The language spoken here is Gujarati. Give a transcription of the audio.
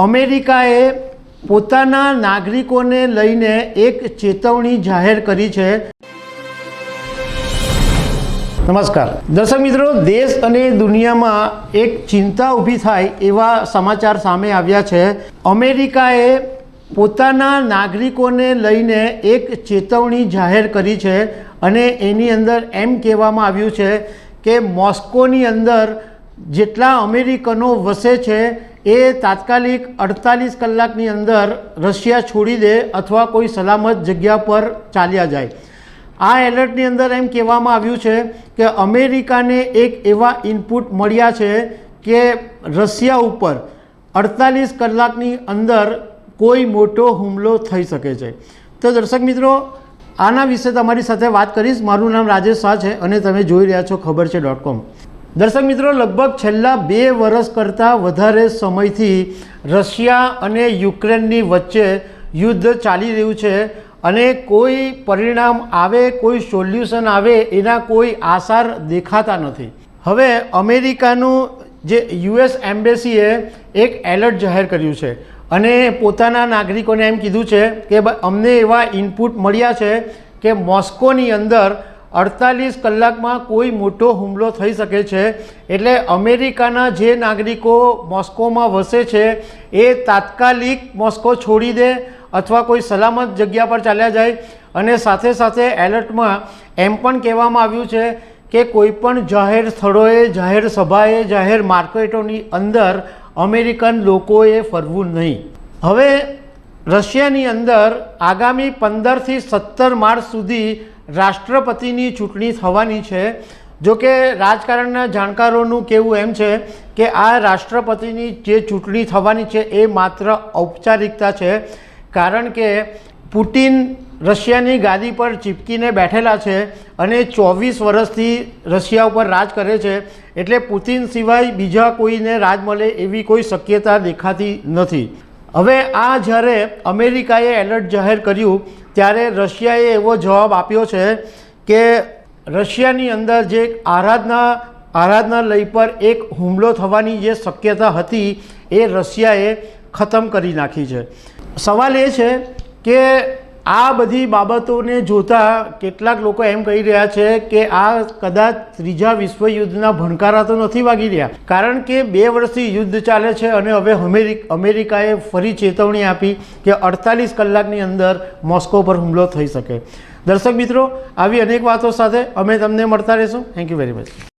અમેરિકાએ પોતાના નાગરિકોને લઈને એક ચેતવણી જાહેર કરી છે. નમસ્કાર. દર્શક મિત્રો, દેશ અને દુનિયામાં એક ચિંતા ઊભી થાય એવા સમાચાર સામે આવ્યા છે. અમેરિકાએ પોતાના નાગરિકોને લઈને એક ચેતવણી જાહેર કરી છે અને એની અંદર એમ કહેવામાં આવ્યું છે કે મોસ્કોની અંદર જેટલા અમેરિકનો વસે છે એ તાત્કાલિક અડતાલીસ કલાકની અંદર રશિયા છોડી દે અથવા કોઈ સલામત જગ્યા પર ચાલ્યા જાય. આ એલર્ટની અંદર એમ કહેવામાં આવ્યું છે કે અમેરિકાને એક એવા ઇનપુટ મળ્યા છે કે રશિયા ઉપર અડતાલીસ કલાકની અંદર કોઈ મોટો હુમલો થઈ શકે છે. તો દર્શક મિત્રો, આના વિશે તમારી સાથે વાત કરીશ. મારું નામ રાજેશ શાહ છે અને તમે જોઈ રહ્યા છો ખબર છે ડોટ કોમ. દર્શક મિત્રો, લગભગ છેલ્લા બે વર્ષ કરતાં વધારે સમયથી રશિયા અને યુક્રેનની વચ્ચે યુદ્ધ ચાલી રહ્યું છે અને કોઈ પરિણામ આવે, કોઈ સોલ્યુશન આવે એના કોઈ આસાર દેખાતા નથી. હવે અમેરિકાનું જે યુએસ એમ્બેસીએ એક એલર્ટ જાહેર કર્યું છે અને પોતાના નાગરિકોને એમ કીધું છે કે અમને એવા ઇનપુટ મળ્યા છે કે મોસ્કોની અંદર અડતાલીસ કલાકમાં કોઈ મોટો હુમલો થઈ શકે છે. એટલે અમેરિકાના જે નાગરિકો મોસ્કોમાં વસે છે, એ તાત્કાલિક મોસ્કો છોડી દે અથવા કોઈ સલામત જગ્યા પર ચાલ્યા જાય. અને સાથે સાથે એલર્ટમાં એમ પણ કહેવામાં આવ્યું છે કે કોઈપણ જાહેર સ્થળોએ, જાહેર સભાએ, જાહેર માર્કેટોની અંદર અમેરિકન લોકોએ ફરવું નહીં. હવે રશિયાની અંદર આગામી પંદરથી સત્તર માર્ચ સુધી રાષ્ટ્રપતિની ચૂંટણી થવાની છે. જો કે રાજકારણના જાણકારોનું કહેવું એમ છે કે આ રાષ્ટ્રપતિની જે ચૂંટણી થવાની છે એ માત્ર ઔપચારિકતા છે. કારણ કે પુટિન રશિયાની ગાદી પર ચીપકીને બેઠેલા છે અને ચોવીસ વર્ષથી રશિયા ઉપર રાજ કરે છે. એટલે પુતિન સિવાય બીજા કોઈને રાજ મળે એવી કોઈ શક્યતા દેખાતી નથી. હવે આ જ્યારે અમેરિકાએ એલર્ટ જાહેર કર્યું ત્યારે રશિયાએ એવો જવાબ આપ્યો છે કે રશિયાની અંદર જે આરાધના આરાધનાલય પર એક હુમલો થવાની જે શક્યતા હતી એ રશિયાએ ખતમ કરી નાખી છે. સવાલ એ છે કે આ બધી બાબતોને જોતાં કેટલાક લોકો એમ કહી રહ્યા છે કે આ કદાચ ત્રીજા વિશ્વયુદ્ધના ભણકારા તો નથી વાગી રહ્યા. કારણ કે બે વર્ષથી યુદ્ધ ચાલે છે અને હવે અમેરિક, અમેરિકાએ ફરી ચેતવણી આપી કે અડતાલીસ કલાકની અંદર મોસ્કો પર હુમલો થઈ શકે. દર્શક મિત્રો, આવી અનેક વાતો સાથે અમે તમને મળતા રહીશું. Thank you very much